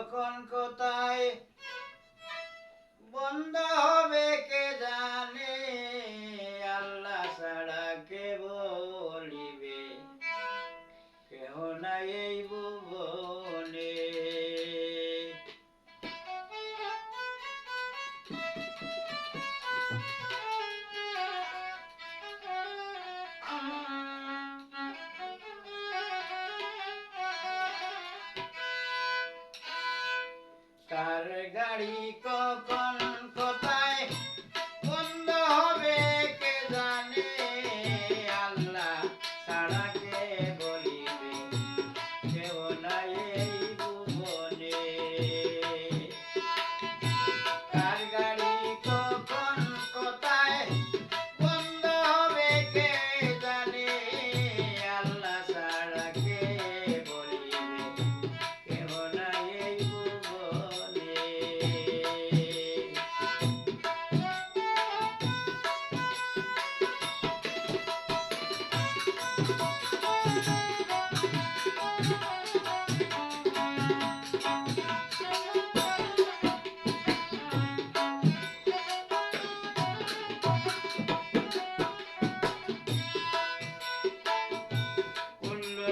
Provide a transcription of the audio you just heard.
কখন কোথায়? বন্ধ হবে কে জানে? ગાડી કપલ